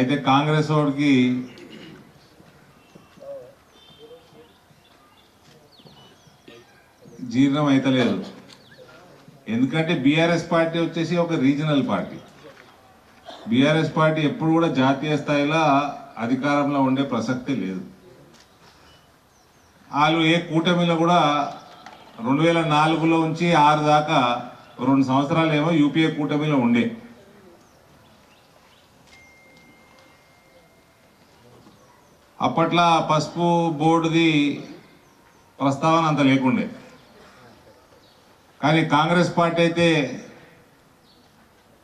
అయితే కాంగ్రెస్ వాడికి జీర్ణం అయితలేదు. ఎందుకంటే బీఆర్ఎస్ పార్టీ వచ్చేసి ఒక రీజనల్ పార్టీ. బీఆర్ఎస్ పార్టీ ఎప్పుడు కూడా జాతీయ స్థాయిలో అధికారంలో ఉండే ప్రసక్తే లేదు. వాళ్ళు ఏ కూటమిలో కూడా రెండు వేల నాలుగులో నుంచి ఆరు దాకా రెండు సంవత్సరాలు ఏమో యూపీఏ కూటమిలో ఉండే. అప్పట్లో పసుపు బోర్డుది ప్రస్తావన అంత లేకుండే. కానీ కాంగ్రెస్ పార్టీ అయితే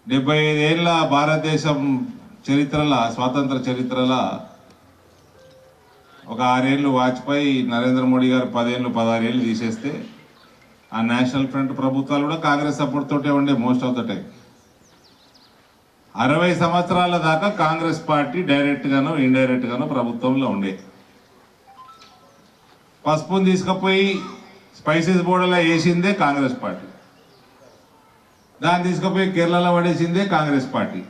డెబ్బై ఐదేళ్ళ భారతదేశం చరిత్రల స్వాతంత్ర చరిత్రల ఒక ఆరేళ్ళు వాజ్పేయి నరేంద్ర మోడీ గారు పదేళ్ళు పదహారేళ్ళు తీసేస్తే ఆ నేషనల్ ఫ్రంట్ ప్రభుత్వాలు కూడా కాంగ్రెస్ సపోర్ట్ తోటే ఉండే మోస్ట్ ఆఫ్ ద టైం అరవై సంవత్సరాల దాకా కాంగ్రెస్ పార్టీ డైరెక్ట్గానో గాను ప్రభుత్వంలో ఉండే. పసుపుని తీసుకుపోయి స్పైసెస్ బోర్డులో వేసిందే కాంగ్రెస్ పార్టీ. దాన్ని తీసుకుపోయి కేరళలో పడేసిందే కాంగ్రెస్ పార్టీ.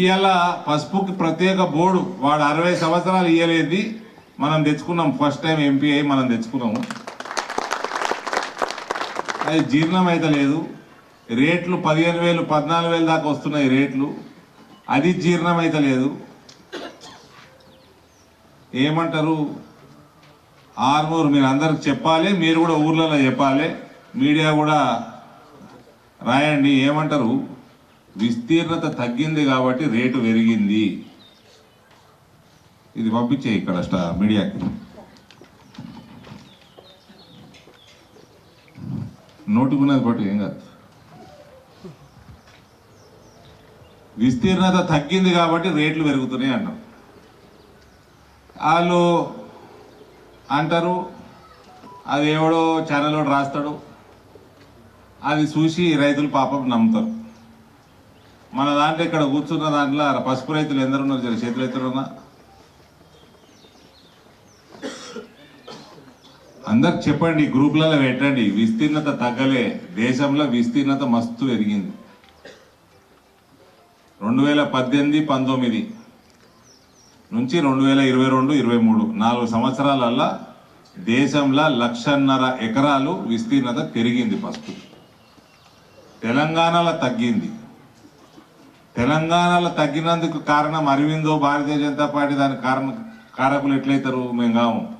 ఇవాళ పసుపుకి ప్రత్యేక బోర్డు వాడు అరవై సంవత్సరాలు ఇయ్యలేది మనం తెచ్చుకున్నాం. ఫస్ట్ టైం ఎంపీ అయి మనం తెచ్చుకున్నాము. అది జీర్ణం అయితే లేదు రేట్లు పదిహేను వేలు పద్నాలుగు వేలు దాకా వస్తున్నాయి రేట్లు. అది జీర్ణం అయితే లేదు ఏమంటారు? ఆర్మూరు మీరు అందరికి చెప్పాలి మీరు కూడా ఊర్లలో చెప్పాలి. మీడియా కూడా రాయండి. ఏమంటారు? విస్తీర్ణత తగ్గింది కాబట్టి రేటు పెరిగింది. ఇది పంపించే ఇక్కడ స్టా- మీడియాకి. నోటుకున్నది బట్టి ఏం కాదు. విస్తీర్ణత తగ్గింది కాబట్టి రేట్లు పెరుగుతున్నాయి అంటారు వాళ్ళు అంటారు అది ఎవడో ఛానల్లో రాస్తాడు అది చూసి రైతులు పాపం నమ్ముతారు. మన దాంట్లో ఇక్కడ కూర్చున్న దాంట్లో పసుపు రైతులు ఎందరున్నారు జర రైతులు ఉన్నా. అందరికి చెప్పండి గ్రూపులలో పెట్టండి విస్తీర్ణత తగ్గలే దేశంలో విస్తీర్ణత మస్తు పెరిగింది. రెండు వేల పద్దెనిమిది పంతొమ్మిది నుంచి రెండు వేల ఇరవై రెండు ఇరవై మూడు. నాలుగు సంవత్సరాలల్లా దేశంలో లక్షన్నర ఎకరాలు విస్తీర్ణత పెరిగింది ఫస్ట్. తెలంగాణలో తగ్గింది. తెలంగాణలో తగ్గినందుకు కారణం అరవిందో భారతీయ జనతా పార్టీ దానికి కారణ కారకులు ఎట్లయితారు? మేము కాము.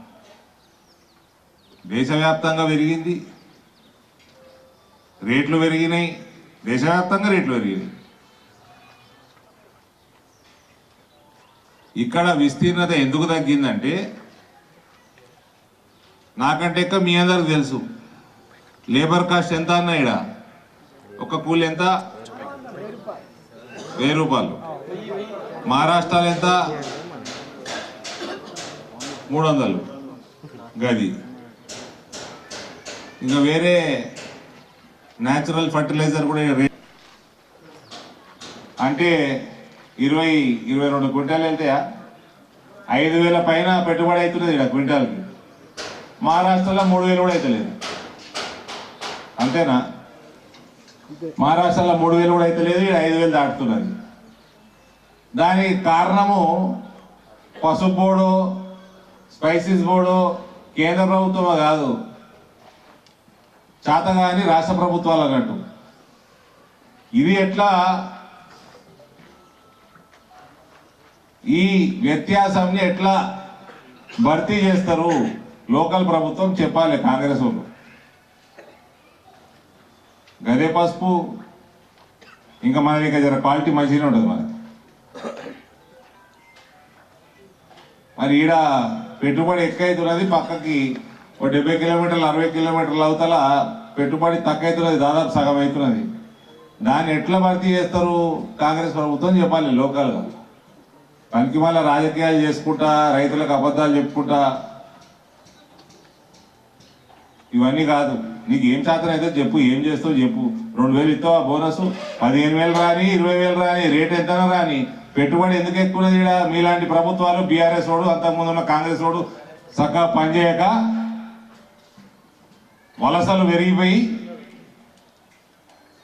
దేశవ్యాప్తంగా పెరిగింది. రేట్లు పెరిగినాయి. దేశవ్యాప్తంగా రేట్లు పెరిగినాయి. ఇక్కడ విస్తీర్ణత ఎందుకు తగ్గిందంటే నాకంటే ఎక్కువ మీ అందరికి తెలుసు. లేబర్ కాస్ట్ ఎంత అన్న ఈడ? ఒక కూలి ఎంత? వెయ్యి రూపాయలు. మహారాష్ట్రలో ఎంత? మూడు వందలు గది. ఇంకా వేరే న్యాచురల్ ఫర్టిలైజర్ కూడా అంటే ఇరవై ఇరవై రెండు క్వింటాలు వెళ్తాయా? ఐదు వేల పైన పెట్టుబడి అవుతున్నది ఇక్కడ క్వింటాల్కి. మహారాష్ట్రలో మూడు వేలు కూడా అవుతలేదు అంతేనా? మహారాష్ట్రలో మూడు వేలు కూడా అవుతలేదు ఇక్కడ ఐదు వేలు దాటుతున్నది. దానికి కారణము పసుపు బోర్డు స్పైసీస్ బోర్డు కేంద్ర ప్రభుత్వమే కాదు. చేతగాని రాష్ట్ర ప్రభుత్వాల అన్నట్టు ఇది ఎట్లా ఈ వ్యత్యాసాన్ని ఎట్లా భర్తీ చేస్తారు? లోకల్ ప్రభుత్వం చెప్పాలి కాంగ్రెస్ వాళ్ళు. గదే పసుపు ఇంకా మన దగ్గర జర క్వాలిటీ మంచిగానే ఉంటుంది మనకి మరి ఈడ పెట్టుబడి ఎక్కువైతున్నది పక్కకి ఒక డెబ్బై కిలోమీటర్లు అరవై కిలోమీటర్లు అవతల పెట్టుబడి తక్కువైతున్నది దాదాపు సగం అవుతున్నది దాన్ని ఎట్లా భర్తీ చేస్తారు? కాంగ్రెస్ ప్రభుత్వం చెప్పాలి లోకల్గా. పనికిమాల రాజకీయాలు చేసుకుంటా రైతులకు అబద్ధాలు చెప్పుకుంటా. ఇవన్నీ కాదు. నీకు ఏం శాతం అయితే చెప్పు ఏం చేస్తావు చెప్పు. రెండు వేలు ఇస్తావా బోనస్? పదిహేను వేలు రాని ఇరవై వేలు రాని రేట్ ఎంతనో రాని. పెట్టుబడి ఎందుకు ఎక్కువ మీలాంటి ప్రభుత్వాలు బీఆర్ఎస్ వాడు అంతకుముందు ఉన్న కాంగ్రెస్ వాడు చక్కగా పనిచేయక వలసలు పెరిగిపోయి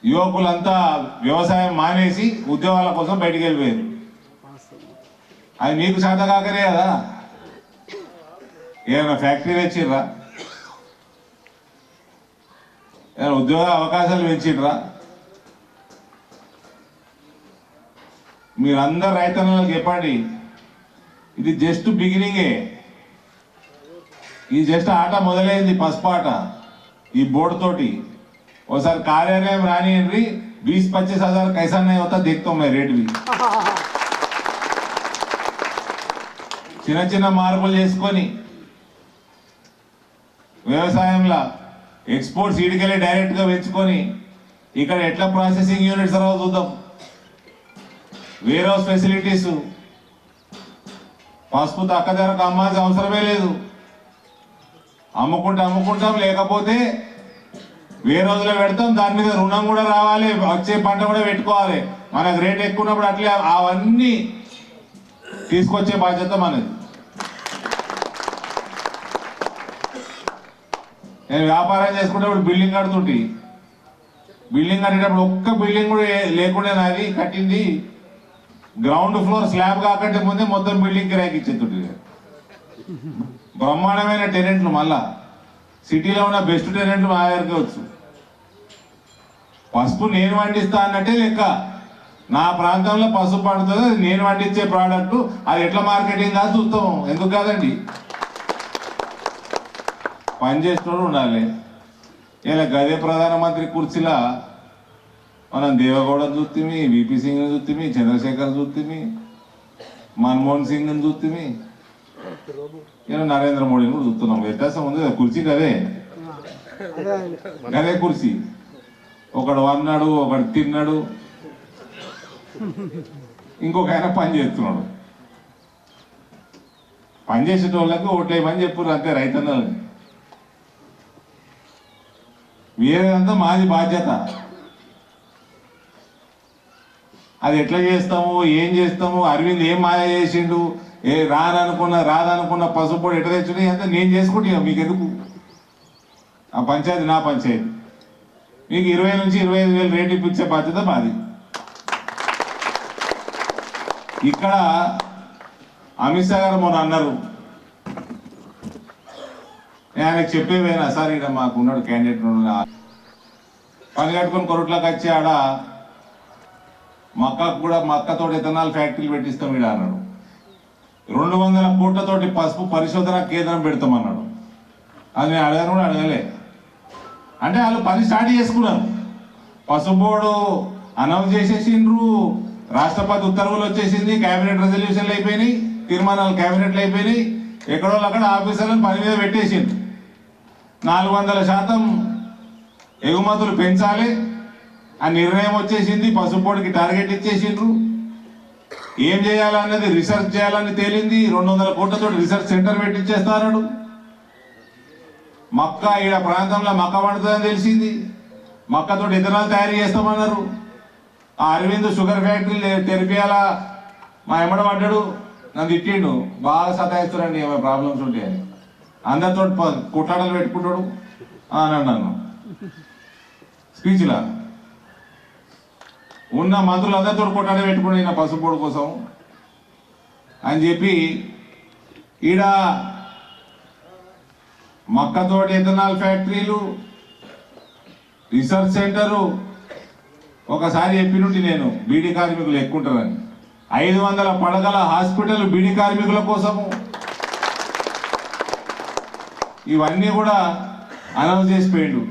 యువకులంతా వ్యవసాయం మానేసి ఉద్యోగాల కోసం బయటికి వెళ్ళిపోయారు. అది మీకు శాత కాకనే కదా ఏమైనా ఫ్యాక్టరీ తెచ్చిర్రా ఏమైనా ఉద్యోగ అవకాశాలు పెంచిర్రా మీరందరు రైతన్నలకు చెప్పండి ఇది జస్ట్ బిగినింగే ఇది జస్ట్ ఆట మొదలైంది పసుపు ఆట ఈ బోర్డు తోటి ఒకసారి కార్యాలయం రానియండి बीस पच्चीस हजार कैसा नहीं होता देखता हूं मैं रेट भी చిన్న చిన్న మార్పులు చేసుకొని వ్యవసాయంలో ఎక్స్పోర్ట్స్ ఈడికెళ్ళి డైరెక్ట్గా పెంచుకొని ఇక్కడ ఎట్లా ప్రాసెసింగ్ యూనిట్స్ రావు చూద్దాం. Warehouse facilities. పసుపు తక్క ధరకు అమ్మాల్సిన అవసరమే లేదు. అమ్ముకుంటే అమ్ముకుంటాం లేకపోతే వేరే రోజులో పెడతాం దాని మీద రుణం కూడా రావాలి వచ్చే పంట కూడా పెట్టుకోవాలి. మనకు రేట్ ఎక్కువ ఉన్నప్పుడు అట్లే అవన్నీ తీసుకొచ్చే బాధ్యత మనది. నేను వ్యాపారం చేసుకునేటప్పుడు బిల్డింగ్ కడుతుంటి. బిల్డింగ్ కట్టేటప్పుడు ఒక్క బిల్డింగ్ కూడా లేకుండా నాది కట్టింది. గ్రౌండ్ ఫ్లోర్ స్లాబ్ కాకంటే ముందే మొత్తం బిల్డింగ్ కిరాయికి ఇచ్చేతుంటి బ్రహ్మాండమైన టెనెంట్లు మళ్ళా. సిటీలో ఉన్న బెస్ట్ టెనెంట్లు మా దగ్గరికి వచ్చు. పసుపు నేను వండిస్తా అన్నట్టే లెక్క. నా ప్రాంతంలో పసుపు పండుతుంది నేను పండించే ప్రోడక్ట్ అది ఎట్లా మార్కెటింగ్ కాదు చూస్తాం. ఎందుకు కాదండి? పని చేసినోడు ఉండాలి. ఇలా గదే ప్రధానమంత్రి కుర్చీలా మనం దేవగౌడ చూస్తుంది విపి సింగ్ని చూస్తుంది చంద్రశేఖర్ చూస్తుంది మన్మోహన్ సింగ్ని చూస్తుంది ఇలా నరేంద్ర మోడీని కూడా చూస్తున్నాం. వ్యత్యాసం ఉంది కదా, కుర్చీ కదే అదే కుర్చీ. ఒకడు వన్నాడు ఒకడు తిన్నాడు ఇంకొక ఆయన పని చేస్తున్నాడు. పని చేసేటోళ్ళకి పని చెప్పారు అంతే రైతన్నలని వేరేదంతా మాది బాధ్యత. అది ఎట్లా చేస్తాము ఏం చేస్తాము అరవింద్ ఏం మాయ చేసిండు ఏ రాదనుకున్న రాదనుకున్న పసుపు ఎట్లా తెచ్చుడు అంతా నేను చేసుకుంటా మీకు ఎందుకు ఆ పంచాయతీ నా పంచాయతీ. మీకు ఇరవై నుంచి ఇరవై ఐదు వేలు రేటు ఇప్పించే బాధ్యత మాది. ఇక్కడ అమిత్ షా గారు మొన్న అన్నారు. ఆయనకు చెప్పేవైనా? సార్ ఇక్కడ మాకు ఉన్నాడు క్యాండిడేట్ పని కట్టుకొని కొరట్లోకి వచ్చి ఆడ మక్కకు కూడా మక్కతో ఇథనాల్ ఫ్యాక్టరీలు పెట్టిస్తాం ఈడ అన్నాడు. రెండు వందల కోట్లతోటి పసుపు పరిశోధన కేంద్రం పెడతామన్నాడు. అది నేను అడగను కూడా అడగలే. అంటే వాళ్ళు పని స్టార్ట్ చేసుకున్నారు. పసుపు బోర్డు అనౌన్స్ చేసేసిండ్రు. రాష్ట్రపతి ఉత్తర్వులు వచ్చేసింది కేబినెట్ రెజల్యూషన్లు అయిపోయినాయి తీర్మానాలు కేబినెట్లు అయిపోయినాయి. ఎక్కడో అక్కడ ఆఫీసర్లను పని మీద పెట్టేసిండ్రు. నాలుగు వందల శాతం ఎగుమతులు పెంచాలి. ఆ నిర్ణయం వచ్చేసింది పసుపు టార్గెట్ ఇచ్చేసిండ్రు. ఏం చేయాలన్నది రీసెర్చ్ చేయాలని తేలింది. రెండు వందల కోట్లతో రీసెర్చ్ సెంటర్ పెట్టించేస్తారడు మక్క ఈడ ప్రాంతంలో మక్క పండుతుందని తెలిసింది. మక్కతో ఇథనాల్ తయారు చేస్తామన్నారు. అరవింద్ షుగర్ ఫ్యాక్టరీ తెరిపియాలా మా ఎమ్మడ పడ్డాడు. నన్ను తిట్టిండు. బాగా సతాయిస్తారండి ఏమైనా ప్రాబ్లమ్స్ ఉంటే అందరితో కుట్టాడలు పెట్టుకుంటాడు. అని అన్నాను. స్పీచ్లా. ఉన్న మంత్రులు అందరితో కొట్లాట పెట్టుకుని నా పసుపోడు కోసం. అని చెప్పి ఈడ మక్కతోటి ఇథనాల్ ఫ్యాక్టరీలు రీసెర్చ్ సెంటరు ఒకసారి చెప్పినుంటి నేను బీడీ కార్మికులు ఎక్కుంటారని. ఐదు వందల పడగల హాస్పిటల్ బీడీ కార్మికుల కోసము. ఇవన్నీ కూడా అనౌన్స్ చేసిపోయిండు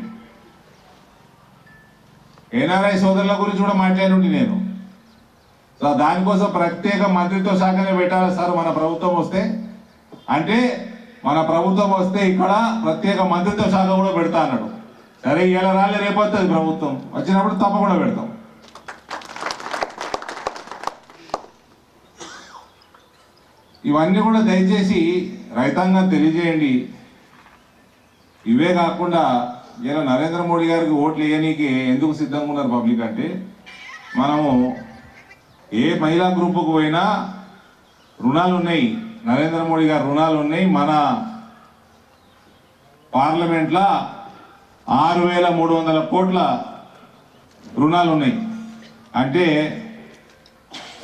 ఎన్ఆర్ఐ సోదరుల గురించి కూడా మాట్లాడి నేను. సో దానికోసం ప్రత్యేక మంత్రిత్వ శాఖనే పెట్టాలి సార్ మన ప్రభుత్వం వస్తే. అంటే మన ప్రభుత్వం వస్తే ఇక్కడ ప్రత్యేక మంత్రిత్వ శాఖ కూడా పెడతా అన్నాడు. అరే ఇలా రాలే రేపొస్తుంది ప్రభుత్వం. వచ్చినప్పుడు తప్పకుండా పెడతాం. ఇవన్నీ కూడా దయచేసి రైతాంగం తెలియజేయండి. ఇవే కాకుండా ఇలా నరేంద్ర మోడీ గారికి ఓట్లు వేయనీకి ఎందుకు సిద్ధంగా ఉన్నారు పబ్లిక్ అంటే మనము ఏ మహిళా గ్రూపుకు పోయినా రుణాలు ఉన్నాయి నరేంద్ర మోడీ గారు రుణాలు ఉన్నాయి మన పార్లమెంట్లో ఆరు వేల మూడు వందల కోట్ల రుణాలు ఉన్నాయి అంటే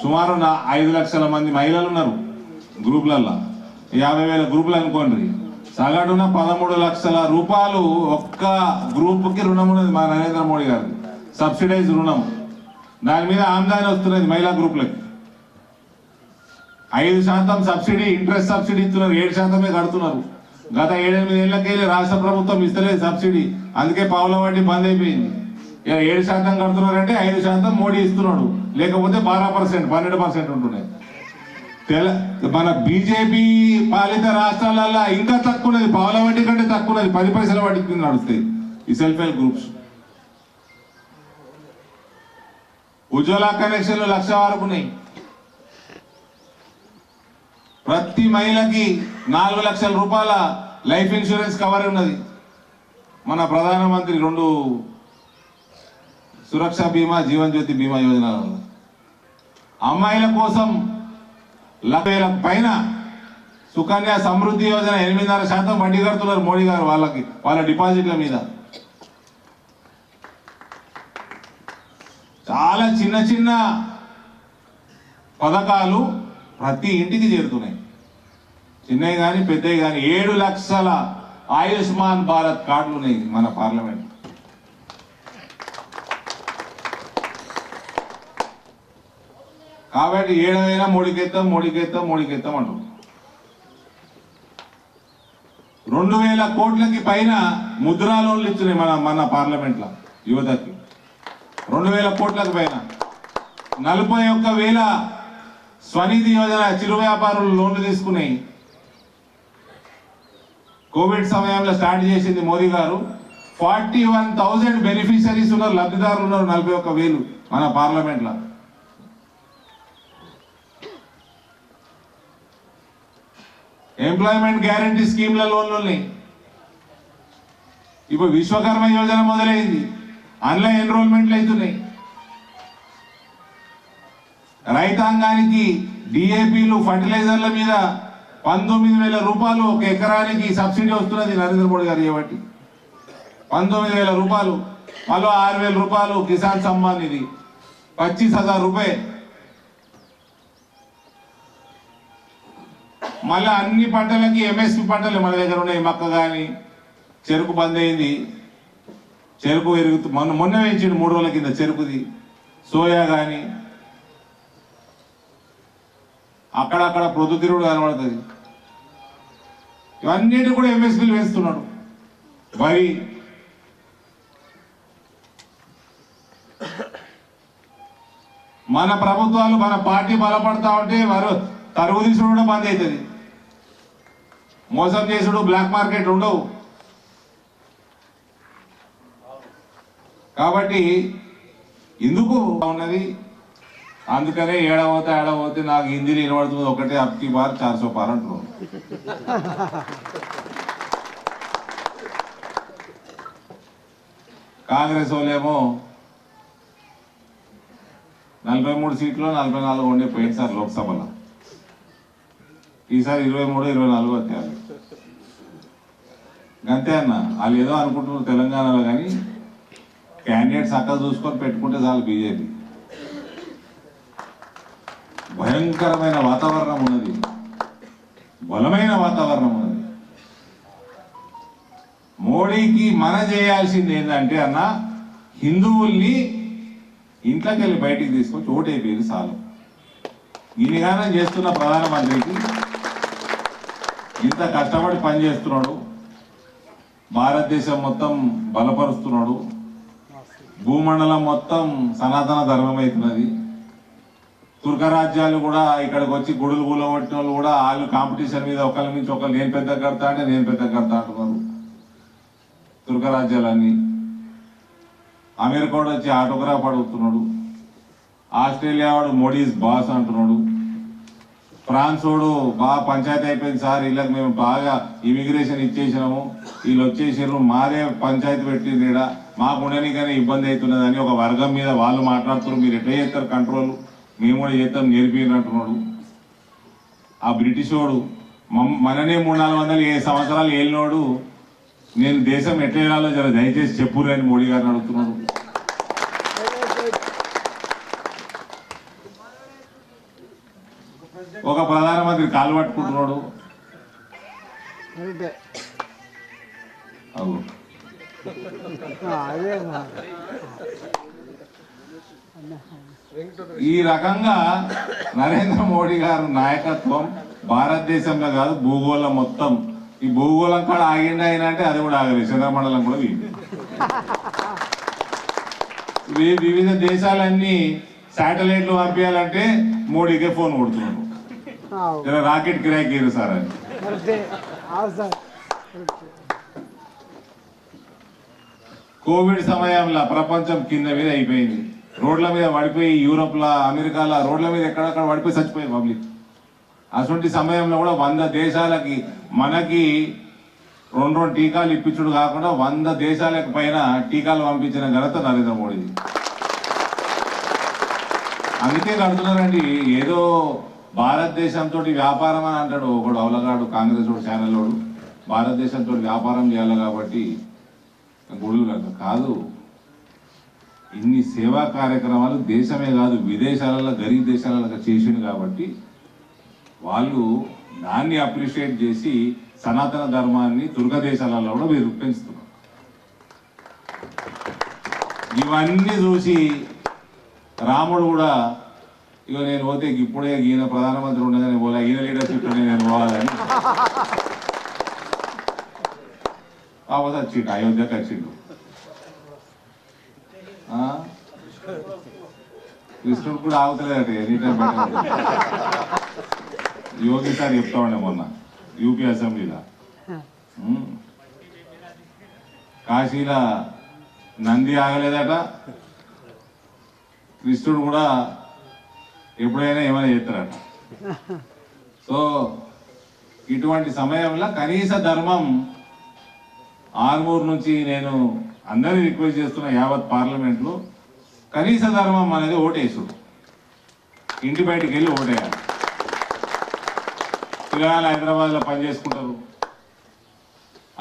సుమారు నా ఐదు లక్షల మంది మహిళలు ఉన్నారు గ్రూపులల్లో. యాభై వేల గ్రూపులు అనుకోండి. సగటున పదమూడు లక్షల రూపాయలు ఒక్క గ్రూప్కి రుణం ఉన్నది మా నరేంద్ర మోడీ గారు సబ్సిడైజ్ రుణం. దాని మీద ఆమ్దాని వస్తున్నది మహిళా గ్రూపులకి. ఐదు శాతం సబ్సిడీ ఇంట్రెస్ట్ సబ్సిడీ ఇస్తున్నారు. ఏడు శాతమే కడుతున్నారు. గత ఏడెనిమిది ఏళ్ళకెళ్ళి రాష్ట్ర ప్రభుత్వం ఇస్తలేదు సబ్సిడీ. అందుకే పావుల వడ్డీ బంద్ అయిపోయింది. ఇక ఏడు శాతం కడుతున్నారంటే ఐదు శాతం మోడీ ఇస్తున్నాడు. లేకపోతే బారా పర్సెంట్ పన్నెండు పర్సెంట్ ఉంటున్నాయి. తెల మన బీజేపీ పాలిత రాష్ట్రాలలో ఇంకా తక్కువ ఉన్నది పావుల వడ్డీ కంటే తక్కువ ఉన్నది పది పైసల వడ్డీ కింద నడుస్తాయి ఈ సెల్ఫ్ హెల్ప్ గ్రూప్స్. ఉజ్వల కనెక్షన్లు లక్ష వరకు ఉన్నాయి. ప్రతి మహిళకి నాలుగు లక్షల రూపాయల లైఫ్ ఇన్సూరెన్స్ కవర్ ఉన్నది. మన ప్రధానమంత్రి రెండు సురక్ష బీమా జీవన్ జ్యోతి బీమా యోజన అమ్మాయిల కోసం లక్ష పైన సుకన్య సమృద్ధి యోజన ఎనిమిదిన్నర శాతం వడ్డీ కడుతున్నారు మోడీ గారు వాళ్ళకి వాళ్ళ డిపాజిట్ల మీద. చాలా చిన్న చిన్న పథకాలు ప్రతి ఇంటికి చేరుతున్నాయి. చిన్నవి కానీ పెద్దవి కానీ ఏడు లక్షల ఆయుష్మాన్ భారత్ కార్డులు ఉన్నాయి మన పార్లమెంట్. కాబట్టి ఏడవైనా మూడికెత్తాం మూడికెత్తాం మూడికెత్తాం అంటాం రెండు వేల కోట్లకి పైన ముద్రా లోన్లు ఇచ్చినాయి మన మన పార్లమెంట్లో యువతకి. రెండు వేల కోట్లకు పైన. నలభై ఒక్క వేల స్వనిధి యోజన చిరు వ్యాపారులు లోన్లు తీసుకున్నాయి. కోవిడ్ సమయంలో స్టార్ట్ చేసింది మోదీ గారు. ఫార్టీ వన్ థౌజండ్ బెనిఫిషరీస్ ఉన్నారు లబ్ధిదారులు ఉన్నారు నలభై ఒక్క వేలు మన పార్లమెంట్లో. ఎంప్లాయ్మెంట్ గ్యారంటీ స్కీమ్ల లోన్లు ఉన్నాయి. ఇప్పుడు విశ్వకర్మ యోజన మొదలైంది. ఆన్లైన్ ఎన్రోల్మెంట్లు అవుతున్నాయి. రైతాంగానికి డిఏపీలు ఫర్టిలైజర్ల మీద పంతొమ్మిది వేల రూపాయలు ఒక ఎకరానికి సబ్సిడీ వస్తున్నది నరేంద్ర మోడీ గారు కాబట్టి పంతొమ్మిది వేల రూపాయలు మళ్ళీ ఆరు వేల రూపాయలు కిసాన్ సమ్మాన్ ఇది పచ్చీస్ హజార్ రూపాయ. మళ్ళీ అన్ని పంటలకి ఎంఎస్పి పంటలు మన దగ్గర ఉన్నాయి మక్క కానీ చెరుకు బంద్ అయింది. చెరుకు ఎరుగుతూ మొన్న మొన్న వేయించిండు మూడు రోజుల కింద చెరుకుది. సోయా కానీ అక్కడక్కడ ప్రొద్దుతిరుడు కనబడుతుంది. ఇవన్నిటి కూడా ఎంఎస్పీలు వేస్తున్నాడు. వరి మన ప్రభుత్వాలు మన పార్టీ బలపడతా ఉంటే వారు తరుగు తీసుడు కూడా బంద్ అవుతుంది మోసం చేసుడు బ్లాక్ మార్కెట్ ఉండవు. కాబట్టి ఎందుకు ఉన్నది? అందుకనే ఏడవతే ఏడవతే నాకు హిందీలో వినబడుతుంది ఒకటే అప్కి బార్ చార్సో పార్ అంటున్నాను కాంగ్రెస్ వాళ్ళేమో నలభై మూడు సీట్లు నలభై నాలుగు ఉండే పోయింది సార్ లోక్సభలో. ఈసారి ఇరవై మూడు ఇరవై నాలుగు వచ్చారు. అంతే అన్న వాళ్ళు ఏదో అనుకుంటున్నారు తెలంగాణలో కానీ క్యాండిడేట్స్ అక్కడ చూసుకొని పెట్టుకుంటే చాలు బీజేపీ. భయంకరమైన వాతావరణం ఉన్నది. బలమైన వాతావరణం ఉన్నది. మోడీకి మన చేయాల్సింది ఏంటంటే అన్న హిందువుల్ని ఇంట్లోకి వెళ్ళి బయటికి తీసుకొచ్చి ఓటైపోయింది చాలు ఇన్నిగానం చేస్తున్న ప్రధానమంత్రికి ఇంత కష్టపడి పనిచేస్తున్నాడు. భారతదేశం మొత్తం బలపరుస్తున్నాడు. భూమండలం మొత్తం సనాతన ధర్మం అవుతున్నది. తుర్క రాజ్యాలు కూడా ఇక్కడికి వచ్చి గుడులు కూలగొట్టిన వాళ్ళు కూడా వాళ్ళు కాంపిటీషన్ మీద ఒకరి నుంచి ఒకరు నేను పెద్ద కడతా అంటే నేను పెద్ద కడతా అంటున్నారు. తుర్క రాజ్యాలన్నీ అమెరికా వచ్చి ఆటోగ్రాఫ్ అడుగుతున్నాడు. ఆస్ట్రేలియా వాడు మోడీస్ బాస్ అంటున్నాడు. ఫ్రాన్స్ వాడు బాగా పంచాయతీ అయిపోయింది సార్ వీళ్ళకి మేము బాగా ఇమిగ్రేషన్ ఇచ్చేసినాము. వీళ్ళు వచ్చేసారు మాదే పంచాయతీ పెట్టింది ఈడ. మాకు ఉండనికనే ఇబ్బంది అవుతున్నదని ఒక వర్గం మీద వాళ్ళు మాట్లాడుతున్నారు మీరు ఎట్లా చేస్తారు కంట్రోల్ మేము కూడా చేస్తాం నేర్పిన అంటున్నాడు ఆ బ్రిటిష్ వాడు మననే మూడు నాలుగు వందలు ఏ సంవత్సరాలు ఏలినోడు నేను దేశం ఎట్లా వెళ్ళాలో జర దయచేసి చెప్పురు అని మోడీ గారిని అడుగుతున్నాడు. ఒక ప్రధానమంత్రి కాలు పట్టుకుంటున్నాడు. అదే ఈ రకంగా నరేంద్ర మోడీ గారు నాయకత్వం భారతదేశంలో కాదు భూగోళం మొత్తం. ఈ భూగోళం కాడ ఆగిండి అయినా అంటే అది కూడా ఆగలేదు చంద్రమండలం కూడా వీగింది వివిధ దేశాలన్నీ శాటిలైట్లు పంపించాలంటే మోడీకే ఫోన్ కొడుతున్నాడు. ఇలా రాకెట్ కిరాయి కీరు సార్ అని. కోవిడ్ సమయంలో ప్రపంచం కింద మీద అయిపోయింది. రోడ్ల మీద పడిపోయి యూరోప్లో అమెరికాలో రోడ్ల మీద ఎక్కడక్కడ పడిపోయి చచ్చిపోయి పబ్లిక్. అటువంటి సమయంలో కూడా వంద దేశాలకి మనకి రెండు రెండు టీకాలు ఇప్పించుడు కాకుండా వంద దేశాలకు పైన టీకాలు పంపించిన ఘనత నరేంద్ర మోడీది. అందుకే కడుతున్నారండి ఏదో భారతదేశంతో వ్యాపారం అని అంటాడు ఒకడు అవలగాడు కాంగ్రెస్ వాడు ఛానల్ వాడు. భారతదేశంతో వ్యాపారం చేయాలి కాబట్టి గుడులు కాదు ఇన్ని సేవా కార్యక్రమాలు దేశమే కాదు విదేశాలలో గరీబ్ దేశాలలో చేసిండు కాబట్టి వాళ్ళు దాన్ని అప్రిషియేట్ చేసి సనాతన ధర్మాన్ని దుర్గ దేశాలలో కూడా మీరు పెంచుతున్నారు. ఇవన్నీ చూసి రాముడు కూడా ఇక నేను పోతే ఇప్పుడే ఈయన ప్రధానమంత్రి ఉండదని పోలే ఈయన లీడర్షిప్ నేను పోవాలని. కాకపోతే వచ్చిండు అయోధ్యకి వచ్చిండు. కృష్ణుడు కూడా ఆగుతలేదట ఎనీ టైం యోగి సార్ చెప్తా ఉండే మొన్న యూపీ అసెంబ్లీలో. కాశీలో నంది ఆగలేదట. కృష్ణుడు కూడా ఎప్పుడైనా ఏమైనా చేస్తారట. సో ఇటువంటి సమయంలో కనీస ధర్మం ఆర్మూర్ నుంచి నేను అందరినీ రిక్వెస్ట్ చేస్తున్న యావత్ పార్లమెంట్లో కనీస ధర్మం అనేది ఓటేసుడు. ఇంటి బయటికి వెళ్ళి ఓటేయాలి. తెలంగాణ హైదరాబాద్లో పని చేసుకుంటారు.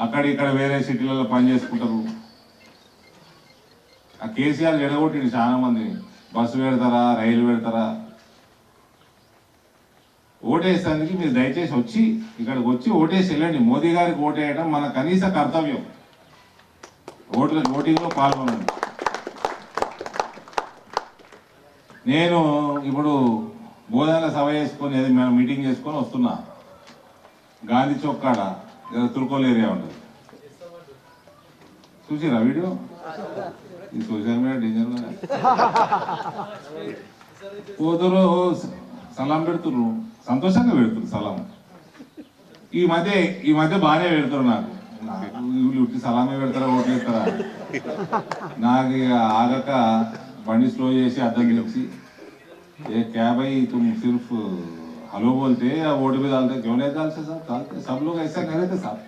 అక్కడ ఇక్కడ వేరే సిటీలలో పని చేసుకుంటారు. ఆ కేసీఆర్ ఎడగొట్టింది చాలా మందిని బస్సు పెడతారా రైలు పెడతారా? ఓటేసేందుకు మీరు దయచేసి వచ్చి ఇక్కడికి వచ్చి ఓటేసి వెళ్ళండి. మోదీ గారికి ఓటేయడం మన కనీస కర్తవ్యం. ఓట్ల ఓటింగ్లో పాల్గొనండి. నేను ఇప్పుడు బోధన సభ చేసుకొని ఏది మేము మీటింగ్ చేసుకొని వస్తున్నా. గాంధీ చౌక్ కాడ ఏదో తుర్కోల్ ఏరియా ఉంటుంది. చూసిరా వీడియో? ఈ సోషల్ మీడియా డేంజర్ కూతురు సలాం పెడుతున్నారు సంతోషంగా పెడుతున్నారు సలాం. ఈ మధ్య ఈ మధ్య బాగానే పెడుతున్నారు నాకు. వీళ్ళు ఉట్టి సలామే పెడతారా ఓట్లు వేస్తారా నాకు ఇక ఆగక బండి స్లో చేసి అద్దం గెలిచి ఏ क्या भाई तुम सिर्फ हेलो बोलते या वोट भी डालते क्यों नहीं डालते साहब डालते सब लोग ऐसा कह रहे थे साहब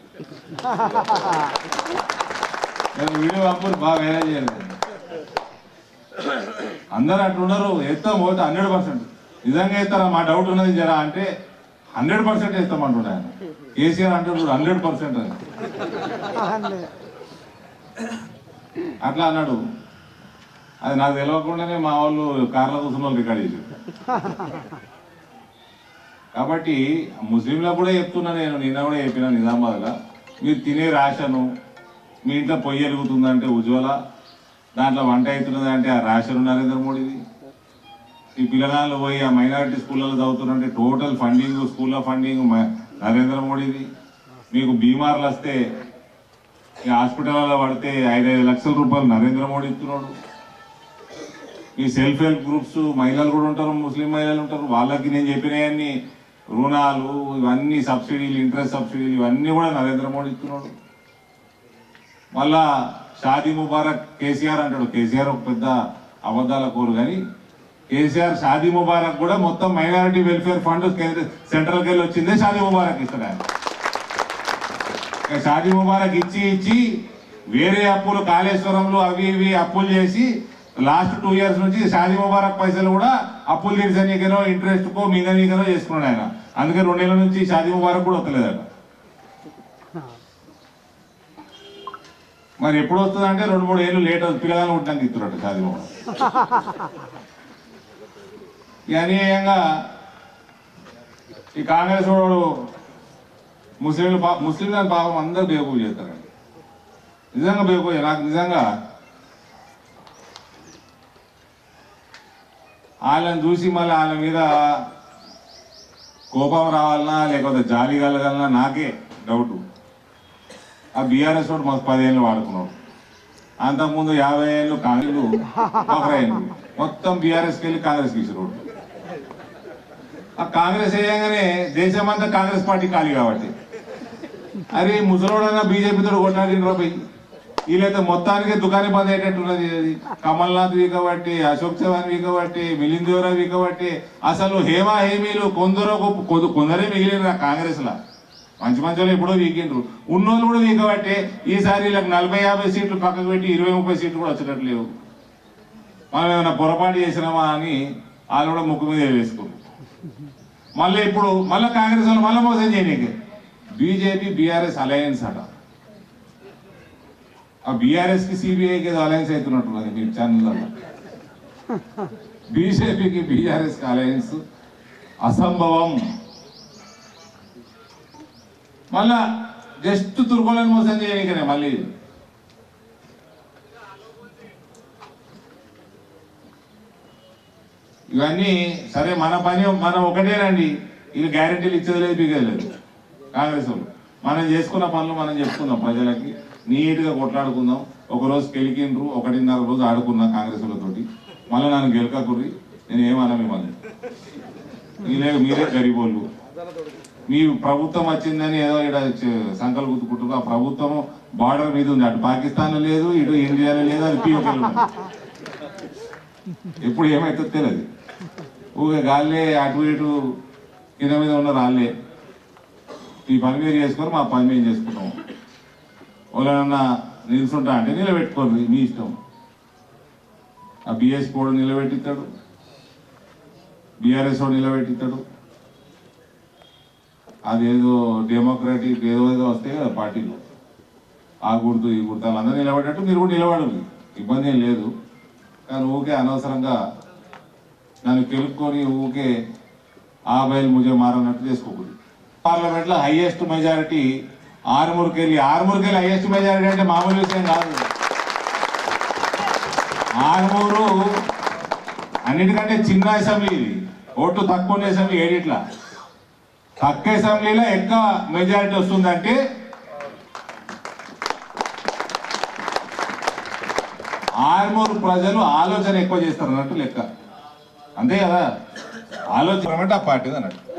నేను వీడియో అప్పుడు బాగా వేరే చేయలేదు అందరు అట్లున్నారు ఎత్తాం పోతే హండ్రెడ్ పర్సెంట్ నిజంగా ఎత్తారా మా డౌట్ ఉన్నది జరా అంటే హండ్రెడ్ పర్సెంట్ ఎత్తాం అంటున్నా ఆయన కేసీఆర్ అంటున్నాడు హండ్రెడ్ పర్సెంట్ అని అట్లా. అన్నాడు. అది నాకు తెలియకుండానే మా వాళ్ళు కార్ల కూర్చున్న వాళ్ళు రికార్డ్ చేశారు. కాబట్టి ముస్లింలకు కూడా చెప్తున్నా నేను నిన్న కూడా చెప్పిన నిజామాబాద్లో. మీరు తినే రాషను మీ ఇంట్లో పొయ్యి వెలుగుతుందంటే ఉజ్వల దాంట్లో వంట అవుతున్నదంటే ఆ రేషన్ నరేంద్ర మోడీది. ఈ పిల్లగాళ్ళు పోయి ఆ మైనారిటీ స్కూళ్ళలో చదువుతున్నారంటే టోటల్ ఫండింగ్ స్కూల్లో ఫండింగ్ నరేంద్ర మోడీది. మీకు బీమార్లు వస్తే ఈ హాస్పిటల్లో పడితే ఐదైదు లక్షల రూపాయలు నరేంద్ర మోడీ ఇస్తున్నాడు. ఈ సెల్ఫ్ హెల్ప్ గ్రూప్స్ మహిళలు కూడా ఉంటారు ముస్లిం మహిళలు ఉంటారు. వాళ్ళకి నేను చెప్పినవన్నీ రుణాలు ఇవన్నీ సబ్సిడీలు ఇంట్రెస్ట్ సబ్సిడీలు ఇవన్నీ కూడా నరేంద్ర మోడీ ఇస్తున్నాడు. మళ్ళా షాదీ ముబారక్ కేసీఆర్ అంటాడు. కేసీఆర్ ఒక పెద్ద అబద్ధాల కోరు కానీ కేసీఆర్ షాదీ ముబారక్ కూడా మొత్తం మైనారిటీ వెల్ఫేర్ ఫండ్ సెంట్రల్కి వెళ్ళి వచ్చిందే షాదీ ముబారక్ ఇస్తాడు ఆయన. షాజీ ముబారక్ ఇచ్చి ఇచ్చి వేరే అప్పులు కాళేశ్వరంలో అవి ఇవి అప్పులు చేసి లాస్ట్ టూ ఇయర్స్ నుంచి షాజీ ముబారక్ పైసలు కూడా అప్పులు తీర్చనీకనో ఇంట్రెస్ట్ కో మింగనీకనో చేసుకున్నాడు ఆయన. అందుకే రెండేళ్ళ నుంచి షాజీ ముబారక్ కూడా వస్తలేదట. మరి ఎప్పుడు వస్తుంది అంటే రెండు మూడు ఏళ్ళు లేట్ అవుతుంది. పిల్లగానే ఉండడానికి ఇస్తున్నాడు షాజీ ముబారక్. ఈ అన్యాయంగా ఈ కాంగ్రెస్ వాడు ముస్లింలు పా ముస్లింలను పాపం అందరూ బేబు చేస్తారండి. నిజంగా బేకూ నాకు నిజంగా వాళ్ళని చూసి మళ్ళీ వాళ్ళ మీద కోపం రావాలన్నా లేకపోతే జాలి కలగాలన్నా నాకే డౌట్. ఆ బీఆర్ఎస్ వాడు మాకు పదేళ్ళు వాడుకున్నాడు. అంతకుముందు యాభై ఏళ్ళు కాంగ్రెస్ బహ్రైన్ మొత్తం బీఆర్ఎస్కి వెళ్ళి కాంగ్రెస్కి ఇచ్చిన రోడ్డు ఆ కాంగ్రెస్ వేయగానే దేశమంతా కాంగ్రెస్ పార్టీ ఖాళీ కాబట్టి. అరే ముసలోడన్నా బీజేపీతో కొట్లాడినరా పోయి. వీళ్ళైతే మొత్తానికి దుకాణి బంద్ అయ్యేటట్టున్నది అది కమల్నాథ్ వీకబట్టి అశోక్ చవాన్ వీకబట్టి మిలింద్ దేవరా వీకబట్టి. అసలు హేమా హేమీలు కొందరు కొందరే మిగిలిన కాంగ్రెస్ లా మంచి మంచి వాళ్ళు ఎప్పుడో వీకిండ్రు. ఉన్నోళ్ళు కూడా వీకబట్టే. ఈసారి వీళ్ళకి నలభై యాభై సీట్లు పక్కకు పెట్టి ఇరవై ముప్పై సీట్లు కూడా వచ్చేటట్లు లేవు. మనం ఏమైనా పొరపాటు చేసినామా అని వాళ్ళు కూడా ముక్కు మీద వేసుకున్నారు మళ్ళీ ఇప్పుడు మళ్ళీ కాంగ్రెస్ వాళ్ళు మళ్ళీ మోసం చేయడానికి బీజేపీ బీఆర్ఎస్ అలయన్స్ అట. ఆ బీఆర్ఎస్కి సిబిఐకి ఏదో అలయన్స్ అవుతున్నట్టున్నది మీ ఛానల్లో బీజేపీకి బీఆర్ఎస్కి అలయన్స్ అసంభవం. మళ్ళా జస్ట్ తుర్కోలను మోసం చేయనికనే మళ్ళీ. ఇవన్నీ సరే మన పని మనం ఒకటేనండి. ఇది గ్యారెంటీలు ఇచ్చేది లేదు బిగేది కాంగ్రెస్ వాళ్ళు. మనం చేసుకున్న పనులు మనం చెప్పుకుందాం ప్రజలకి. నీట్గా కొట్లాడుకుందాం. ఒక రోజు గెలికిండ్రు ఒకటిన్నర రోజు ఆడుకున్నా కాంగ్రెస్ వాళ్ళతోటి. మళ్ళీ నన్ను గెలకకుర్రి నేను ఏమన్నా మిమ్మల్ని మీరే మీరే గరీబోళ్ళు. మీ ప్రభుత్వం వచ్చిందని ఏదో ఇక్కడ సంకల్ గుర్తుకుంటున్నారు ఆ ప్రభుత్వం బార్డర్ మీద ఉంది. అటు పాకిస్తాన్ లేదు ఇటు ఇండియాలో లేదు అది పీఓకేలో ఎప్పుడు ఏమైతుందో తెలియదు ఊగే గాల్లే అటు ఇటు కింద మీద ఉన్న రాళ్ళే. ఈ పని మీరు చేసుకొని మా పని మేము చేసుకుంటాం. వాళ్ళన్నా నిలుచుంటా అంటే నిలబెట్టుకోరు మీ ఇష్టం. ఆ బిఎస్ కూడా నిలబెట్టిస్తాడు. బీఆర్ఎస్ వాడు నిలబెట్టిస్తాడు. అదేదో డెమోక్రటిక్ ఏదో ఏదో వస్తాయి కదా పార్టీలు. ఆ గుర్తు ఈ గుర్తు వాళ్ళందరూ నిలబడ్డట్టు మీరు కూడా నిలబడాలి ఇబ్బంది ఏం లేదు. కానీ ఊకే అనవసరంగా నన్ను తెలుపుకొని ఊకే ఆ బయలు ముజే మారన్నట్టు చేసుకోకూడదు. పార్లమెంట్లో హైయెస్ట్ మెజారిటీ ఆరుమూరుకెళ్ళి ఆరుమూరుకెళ్ళి హైయెస్ట్ మెజారిటీ అంటే మామూలు విషయం కాదు. ఆరుమూరు అన్నిటికంటే చిన్న అసెంబ్లీ ఇది. ఓటు తక్కువ ఉన్న అసెంబ్లీ ఏడిట్ల. తక్కువ అసెంబ్లీలో ఎక్కువ మెజారిటీ వస్తుందంటే ఆరుమూరు ప్రజలు ఆలోచన ఎక్కువ చేస్తారు అన్నట్టు లెక్క. అంతే కదా? ఆలోచన. అంటే ఆ పార్టీ అన్నట్టు.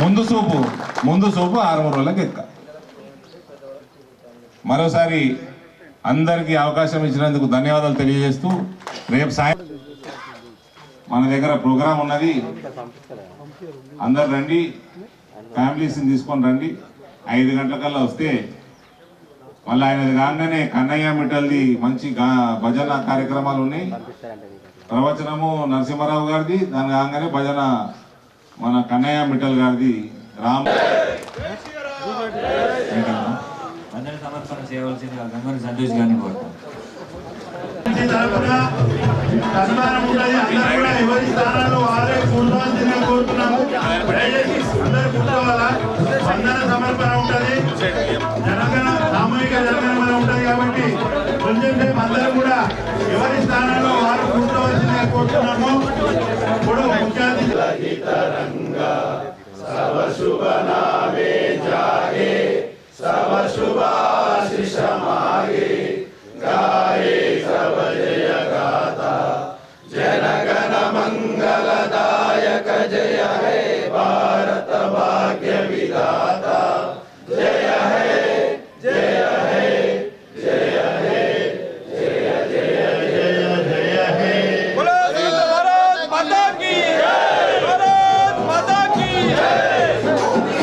ముందు చూపు ముందు చూపు ఆరు రోజులకు ఎక్క మరోసారి అందరికీ అవకాశం ఇచ్చినందుకు ధన్యవాదాలు తెలియజేస్తూ రేపు సాయం మన దగ్గర ప్రోగ్రాం ఉన్నది. అందరు రండి. ఫ్యామిలీస్ని తీసుకొని రండి. ఐదు గంటలకల్లా వస్తే మళ్ళీ ఆయనది కాగానే కన్నయ్య మిఠల్ది మంచి భజన కార్యక్రమాలు ఉన్నాయి. ప్రవచనము నరసింహారావు గారిది. దాని కాగానే భజన మన కన్నయ్య మిఠల్ గారిది రామ్? వందన సమర్పణ చేయవలసిందిగా గంగని సంతోష్ గారిని కోరుతాం అందరూ కూడా ఎవరి వారే కూర్చోవాల్సిందిగా కోరుతున్నాము